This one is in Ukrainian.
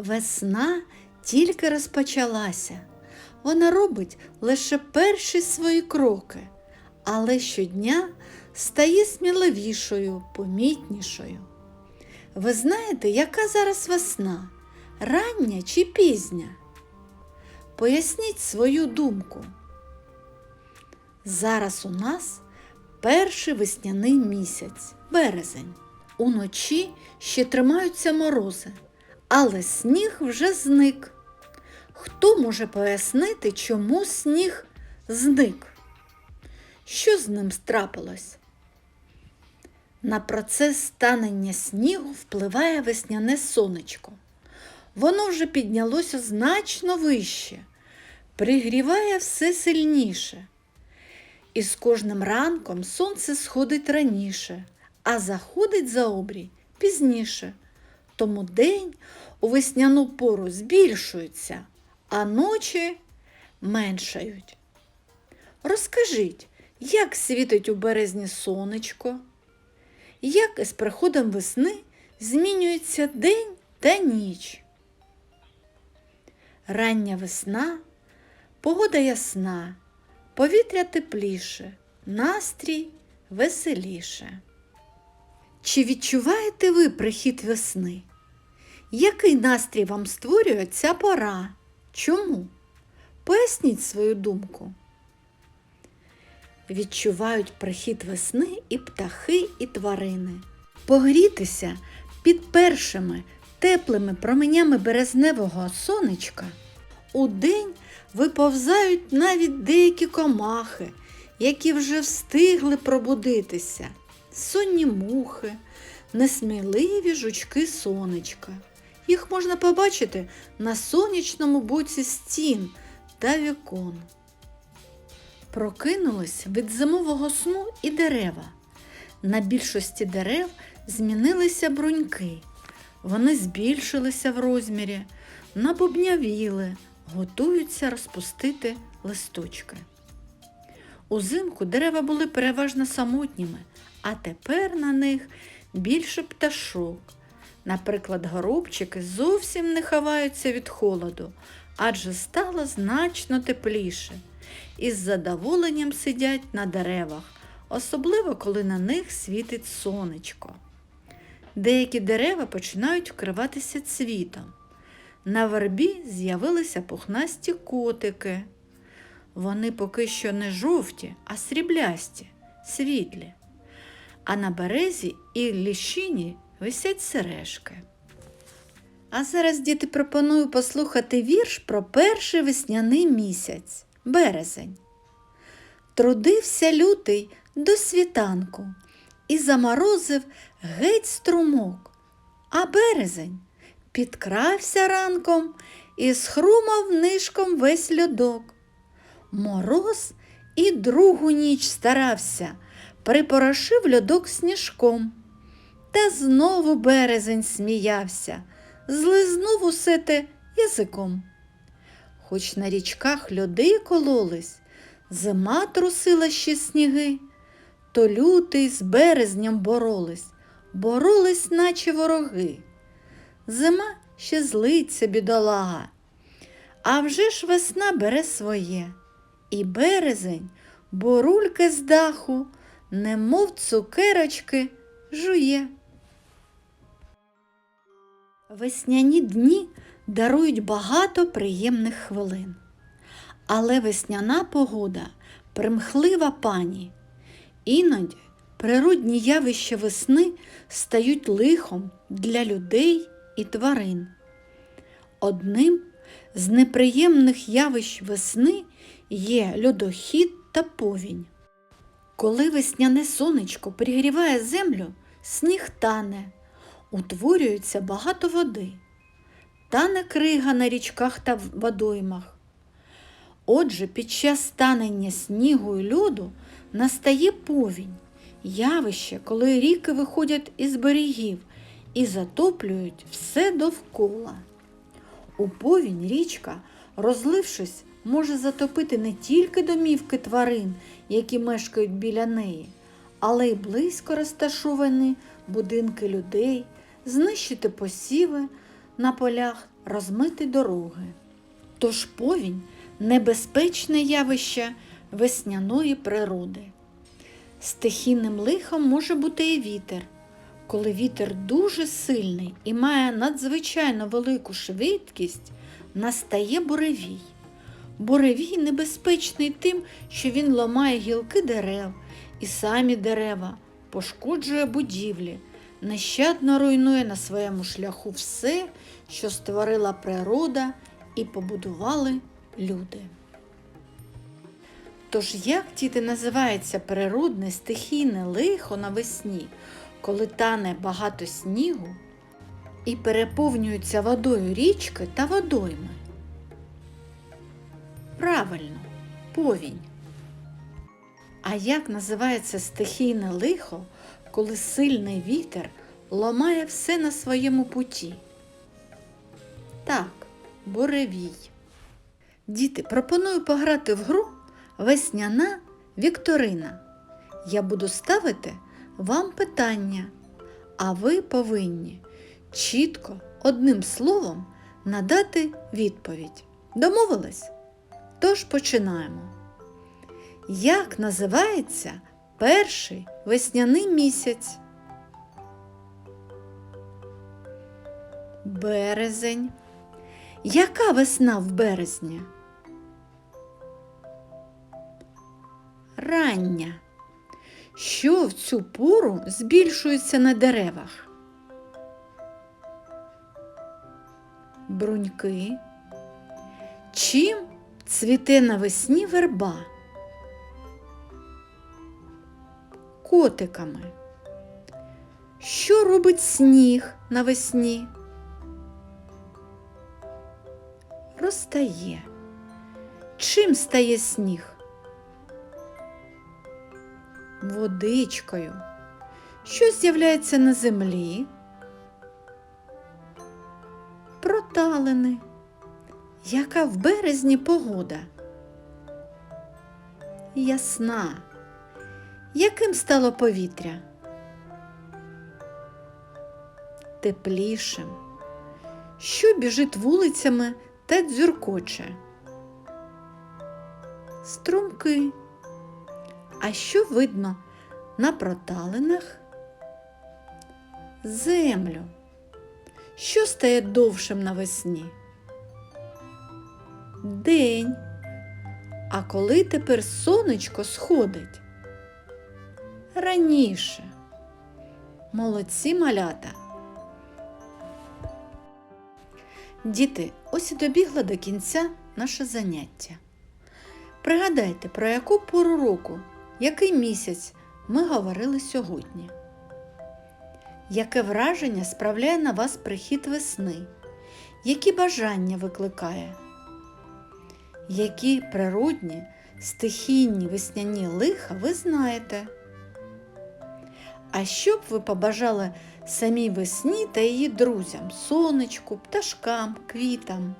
Весна тільки розпочалася. Вона робить лише перші свої кроки, але щодня стає сміливішою, помітнішою. Ви знаєте, яка зараз весна? Рання чи пізня? Поясніть свою думку. Зараз у нас перший весняний місяць, березень. Уночі ще тримаються морози, але сніг вже зник. Хто може пояснити, чому сніг зник? Що з ним страпилось? На процес танення снігу впливає весняне сонечко. Воно вже піднялося значно вище, пригріває все сильніше. І з кожним ранком сонце сходить раніше, а заходить за обрій пізніше. Тому день у весняну пору збільшується, а ночі меншають. Розкажіть, як світить у березні сонечко? Як із приходом весни змінюється день та ніч? Рання весна, погода ясна, повітря тепліше, настрій веселіше. Чи відчуваєте ви прихід весни? Який настрій вам створює ця пора? Чому? Поясніть свою думку. Відчувають прихід весни і птахи, і тварини. Погрітися під першими теплими променями березневого сонечка удень виповзають навіть деякі комахи, які вже встигли пробудитися, сонні мухи, несміливі жучки сонечка. Їх можна побачити на сонячному боці стін та вікон. Прокинулись від зимового сну і дерева. На більшості дерев змінилися бруньки. Вони збільшилися в розмірі, набубнявіли, готуються розпустити листочки. Узимку дерева були переважно самотніми, а тепер на них більше пташок. Наприклад, горобчики зовсім не ховаються від холоду, адже стало значно тепліше і з задоволенням сидять на деревах, особливо коли на них світить сонечко. Деякі дерева починають вкриватися цвітом. На вербі з'явилися пухнасті котики. Вони поки що не жовті, а сріблясті, світлі. А на березі і ліщині висять сережки. А зараз, діти, пропоную послухати вірш про перший весняний місяць березень. Трудився лютий до світанку і заморозив геть струмок, а березень підкрався ранком і схрумав нишком весь льодок. Мороз і другу ніч старався, припорошив льодок сніжком. Та знову березень сміявся, злизнув усе те язиком. Хоч на річках льоди кололись, зима трусила ще сніги, то лютий з березням боролись, боролись, наче вороги. Зима ще злиться бідолага, а вже ж весна бере своє, і березень, борульки з даху, немов цукерочки, жує. Весняні дні дарують багато приємних хвилин. Але весняна погода примхлива пані. Іноді природні явища весни стають лихом для людей і тварин. Одним з неприємних явищ весни є льодохід та повінь. Коли весняне сонечко пригріває землю, сніг тане, утворюється багато води, тане крига на річках та водоймах. Отже, під час танення снігу і льоду настає повінь, явище, коли ріки виходять із берегів і затоплюють все довкола. У повінь річка, розлившись, може затопити не тільки домівки тварин, які мешкають біля неї, але й близько розташовані будинки людей, знищити посіви, на полях розмити дороги. Тож повінь небезпечне явище весняної природи. Стихійним лихом може бути і вітер. Коли вітер дуже сильний і має надзвичайно велику швидкість, настає буревій. Буревій небезпечний тим, що він ламає гілки дерев і самі дерева, пошкоджує будівлі, нещадно руйнує на своєму шляху все, що створила природа і побудували люди. Тож як діти називається природне стихійне лихо навесні, коли тане багато снігу і переповнюються водою річки та водойми? Правильно, повінь. А як називається стихійне лихо, коли сильний вітер ламає все на своєму путі? Так, буревій. Діти, пропоную пограти в гру Весняна Вікторина. Я буду ставити вам питання, а ви повинні чітко одним словом надати відповідь. Домовились? Тож починаємо. Як називається перший весняний місяць? Березень. Яка весна в березні? Рання. Що в цю пору збільшується на деревах? Бруньки. Чим цвіте навесні верба? Котиками. Що робить сніг навесні? Розтає. Чим стає сніг? Водичкою. Що з'являється на землі? Проталини. Яка в березні погода? Ясна. Яким стало повітря? Теплішим. Що біжить вулицями та дзюркоче? Струмки. А що видно на проталинах? Землю. Що стає довшим навесні? День. А коли тепер сонечко сходить? Раніше. Молодці малята. Діти, ось і добігло до кінця наше заняття. Пригадайте, про яку пору року, який місяць ми говорили сьогодні. Яке враження справляє на вас прихід весни? Які бажання викликає? Які природні, стихійні весняні лиха ви знаєте? А що б ви побажали самій весні та її друзям, сонечку, пташкам, квітам?